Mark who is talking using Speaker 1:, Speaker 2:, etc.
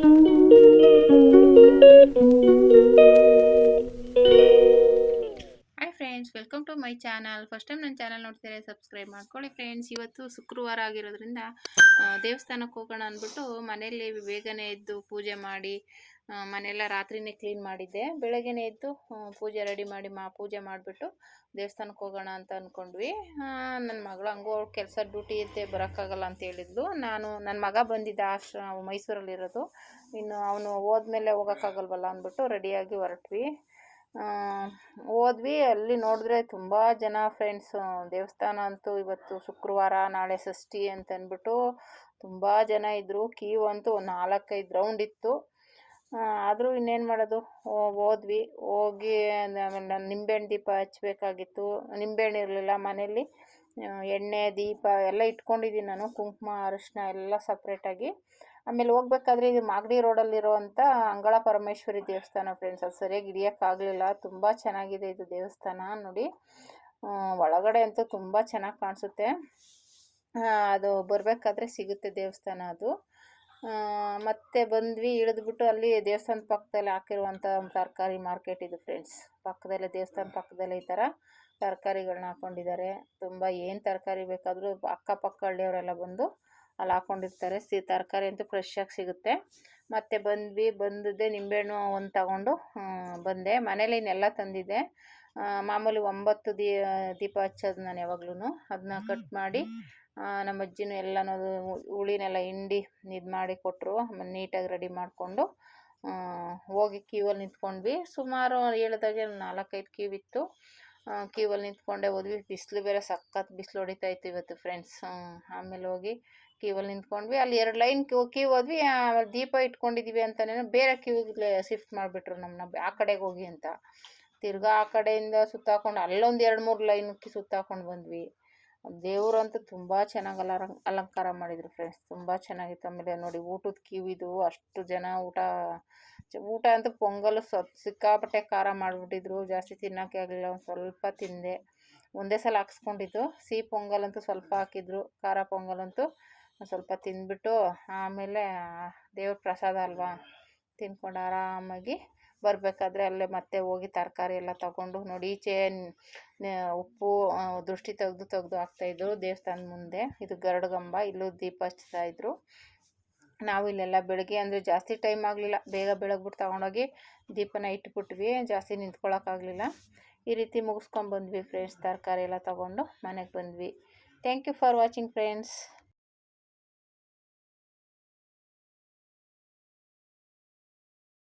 Speaker 1: Thank you. Friends welcome to my channel first time ನನ್ನ channel ನೋಡ್ತಿದ್ರೆ subscribe ಮಾಡ್ಕೊಳ್ಳಿ friends ಇವತ್ತು ಶುಕ್ರವಾರ ಆಗಿರೋದ್ರಿಂದ ದೇವಸ್ಥಾನಕ್ಕೆ ಹೋಗೋಣ ಅಂದ್ಬಿಟ್ಟು ಮನೆಯಲ್ಲಿ ಬೇಗನೆ ಎದ್ದು ಪೂಜೆ ಮಾಡಿ ಮನೆಯೆಲ್ಲ ರಾತ್ರಿನೇ ಕ್ಲೀನ್ ಮಾಡಿದ್ದೆ. ಬೆಳಗ್ಗೆನೇ ಎದ್ದು ಪೂಜೆ ರೆಡಿ ಮಾಡಿ ಮಾ, ಪೂಜೆ ಮಾಡಿಬಿಟ್ಟು ದೇವಸ್ಥಾನಕ್ಕೆ ಹೋಗೋಣ ಅಂತ ಅಂದ್ಕೊಂಡ್ವಿ ನನ್ನ ಮಗಳು ಹಂಗೂ ಅವ್ಳು ಕೆಲಸ ಡ್ಯೂಟಿ ಇದ್ದೆ, ಬರೋಕ್ಕಾಗಲ್ಲ ಅಂತ ಹೇಳಿದ್ಲು. ನಾನು ನನ್ನ ಮಗ ಬಂದಿದ್ದ ಆಶ್ರ ಮೈಸೂರಲ್ಲಿರೋದು. ಇನ್ನು ಅವನು ಹೋದ್ಮೇಲೆ ಹೋಗೋಕ್ಕಾಗಲ್ವಲ್ಲ ಅಂದ್ಬಿಟ್ಟು ರೆಡಿಯಾಗಿ ಹೊರಟ್ವಿ. ಹೋದ್ವಿ. ಅಲ್ಲಿ ನೋಡಿದ್ರೆ ತುಂಬ ಜನ ಫ್ರೆಂಡ್ಸ್ ದೇವಸ್ಥಾನ ಅಂತೂ ಇವತ್ತು ಶುಕ್ರವಾರ, ನಾಳೆ ಷಷ್ಠಿ ಅಂತಂದ್ಬಿಟ್ಟು ತುಂಬ ಜನ ಇದ್ದರು ಕ್ಯೂ ಅಂತೂ ಒಂದು ನಾಲ್ಕೈದು ರೌಂಡ್ ಇತ್ತು. ಆದರೂ ಇನ್ನೇನು ಮಾಡೋದು? ಹೋದ್ವಿ. ಹೋಗಿ ನಾನು ನಿಂಬೆಹಣ್ಣು ದೀಪ ಹಚ್ಚಬೇಕಾಗಿತ್ತು ನಿಂಬೆಹಣ್ಣು ಇರಲಿಲ್ಲ ಮನೇಲಿ ಎಣ್ಣೆ, ದೀಪ ಎಲ್ಲ ಇಟ್ಕೊಂಡಿದ್ದೀನಿ ನಾನು, ಕುಂಕುಮ, ಅರಿಶಿನ ಎಲ್ಲ ಸಪ್ರೇಟಾಗಿ ಆಮೇಲೆ ಹೋಗ್ಬೇಕಾದ್ರೆ ಇದು ಮಾಗಡಿ ರೋಡಲ್ಲಿರುವಂಥ ಅಂಗಳ ಪರಮೇಶ್ವರಿ ದೇವಸ್ಥಾನ ಫ್ರೆಂಡ್ಸ್ ಅದು ಸರಿಯಾಗಿ ಹಿಡಿಯೋಕ್ಕಾಗಲಿಲ್ಲ ತುಂಬ ಚೆನ್ನಾಗಿದೆ ಇದು ದೇವಸ್ಥಾನ ನೋಡಿ. ಒಳಗಡೆ ಅಂತೂ ತುಂಬ ಚೆನ್ನಾಗಿ ಕಾಣಿಸುತ್ತೆ. ಅದು ಬರಬೇಕಾದ್ರೆ ಸಿಗುತ್ತೆ ದೇವಸ್ಥಾನ ಅದು. ಮತ್ತೆ ಬಂದ್ವಿ, ಇಳಿದ್ಬಿಟ್ಟು ಅಲ್ಲಿ ದೇವಸ್ಥಾನ ಪಕ್ಕದಲ್ಲಿ ಹಾಕಿರುವಂಥ ತರಕಾರಿ ಮಾರ್ಕೆಟ್ ಇದು ಫ್ರೆಂಡ್ಸ್ ಪಕ್ಕದಲ್ಲೇ ದೇವಸ್ಥಾನ ಪಕ್ಕದಲ್ಲೇ ಈ ಥರ ತರಕಾರಿಗಳನ್ನ ಹಾಕೊಂಡಿದ್ದಾರೆ. ತುಂಬ ಏನು ತರಕಾರಿ ಬೇಕಾದರೂ ಅಕ್ಕಪಕ್ಕ ಹಳ್ಳಿಯವರೆಲ್ಲ ಬಂದು ಅಲ್ಲಿ ಹಾಕ್ಕೊಂಡಿರ್ತಾರೆ ಸಿ, ತರಕಾರಿ ಅಂತೂ ಫ್ರೆಶ್ಶಾಗಿ ಸಿಗುತ್ತೆ. ಮತ್ತೆ ಬಂದ್ವಿ, ಬಂದಿದ್ದೆ ನಿಂಬೆಹಣ್ಣು ಒಂದು ತಗೊಂಡು ಬಂದೆ. ಮನೇಲಿ ಇನ್ನೆಲ್ಲ ತಂದಿದ್ದೆ. ಮಾಮೂಲಿ ಒಂಬತ್ತು ದೀ ದೀಪ ಹಚ್ಚೋದು ನಾನು ಯಾವಾಗ್ಲೂ ಅದನ್ನ ಕಟ್ ಮಾಡಿ ನಮ್ಮ ಅಜ್ಜಿನೂ ಎಲ್ಲನೂ ಹುಳಿನೆಲ್ಲ ಹಿಂಡಿ ಇದು ಮಾಡಿ ಕೊಟ್ಟರು ಆಮೇಲೆ ನೀಟಾಗಿ ರೆಡಿ ಮಾಡಿಕೊಂಡು ಹೋಗಿ ಕ್ಯೂವಲ್ಲಿ ನಿಂತ್ಕೊಂಡ್ವಿ. ಸುಮಾರು ಹೇಳಿದಾಗೆ ನಾಲ್ಕೈದು ಕ್ಯೂ ಇತ್ತು. ಕ್ಯೂವಲ್ಲಿ ನಿಂತ್ಕೊಂಡೆ ಹೋದ್ವಿ. ಬಿಸಿಲು ಬೇರೆ ಸಖತ್ ಬಿಸಿಲು ಹೊಡಿತಾ ಇತ್ತು ಇವತ್ತು ಫ್ರೆಂಡ್ಸ್. ಆಮೇಲೆ ಹೋಗಿ ಕ್ಯೂವಲ್ಲಿ ನಿಂತ್ಕೊಂಡ್ವಿ. ಅಲ್ಲಿ ಎರಡು ಲೈನ್ ಕ್ಯೂ ಕ್ಯೂ ಹೋದ್ವಿ. ಆಮೇಲೆ ದೀಪ ಇಟ್ಕೊಂಡಿದ್ದೀವಿ ಅಂತಲೇ ಬೇರೆ ಕ್ಯೂಗೆ ಶಿಫ್ಟ್ ಮಾಡಿಬಿಟ್ರು ನಮ್ಮನ್ನ ಆ ಕಡೆಗೆ ಹೋಗಿ ಅಂತ. ತಿರ್ಗಾ ಆ ಕಡೆಯಿಂದ ಸುತ್ತಾಕೊಂಡು ಅಲ್ಲೊಂದು ಎರಡು ಮೂರು ಲೈನ್ಕ್ಕೆ ಸುತ್ತಾಕೊಂಡು ಬಂದ್ವಿ. ದೇವರಂತೂ ತುಂಬ ಚೆನ್ನಾಗಿ ಅಲರ, ಅಲಂಕಾರ ಮಾಡಿದರು ಫ್ರೆಂಡ್ಸ್ ತುಂಬ ಚೆನ್ನಾಗಿತ್ತು ಆಮೇಲೆ ನೋಡಿ ಊಟದ ಕಿವಿದು ಅಷ್ಟು ಜನ ಊಟ ಊಟ ಅಂತೂ ಪೊಂಗಲ್ ಸ್ವಲ್ಪ ಸಿಕ್ಕಾಪಟ್ಟೆ ಖಾರ ಮಾಡಿಬಿಟ್ಟಿದ್ರು. ಜಾಸ್ತಿ ತಿನ್ನೋಕ್ಕೆ ಆಗಲಿಲ್ಲ, ಒಂದು ಸ್ವಲ್ಪ ತಿಂದೆ. ಒಂದೇ ಸಲ ಹಾಕ್ಸ್ಕೊಂಡಿದ್ದು. ಸಿಹಿ ಪೊಂಗಲ್ ಅಂತೂ ಸ್ವಲ್ಪ ಹಾಕಿದ್ರು. ಖಾರ ಪೊಂಗಲ್ ಅಂತೂ ಸ್ವಲ್ಪ ತಿಂದ್ಬಿಟ್ಟು ಆಮೇಲೆ ದೇವ್ರ ಪ್ರಸಾದ ಅಲ್ವಾ ತಿನ್ಕೊಂಡು ಆರಾಮಾಗಿ ಬರಬೇಕಾದ್ರೆ ಅಲ್ಲೇ ಮತ್ತೆ ಹೋಗಿ ತರಕಾರಿ ಎಲ್ಲ ತಗೊಂಡು ನೋಡಿ ಈಚೆ ಉಪ್ಪು ದೃಷ್ಟಿ ತೆಗೆದು ತೆಗೆದು ಹಾಕ್ತಾಯಿದ್ರು ದೇವಸ್ಥಾನದ ಮುಂದೆ. ಇದು ಗರಡುಗಂಬ, ಇಲ್ಲೂ ದೀಪ ಹಚ್ತಾಯಿದ್ರು ನಾವು ಇಲ್ಲೆಲ್ಲ ಬೆಳಗ್ಗೆ ಅಂದರೆ ಜಾಸ್ತಿ ಟೈಮ್ ಆಗಲಿಲ್ಲ. ಬೇಗ ಬೆಳಗ್ಬಿಟ್ಟು ತಗೊಂಡೋಗಿ ದೀಪನ ಇಟ್ಬಿಟ್ವಿ. ಜಾಸ್ತಿ ನಿಂತ್ಕೊಳ್ಳೋಕ್ಕಾಗಲಿಲ್ಲ ಈ ರೀತಿ ಮುಗಿಸ್ಕೊಂಡು ಬಂದ್ವಿ ಫ್ರೆಂಡ್ಸ್ ತರಕಾರಿ ಎಲ್ಲ ತಗೊಂಡು ಮನೆಗೆ ಬಂದ್ವಿ. Thank you for watching friends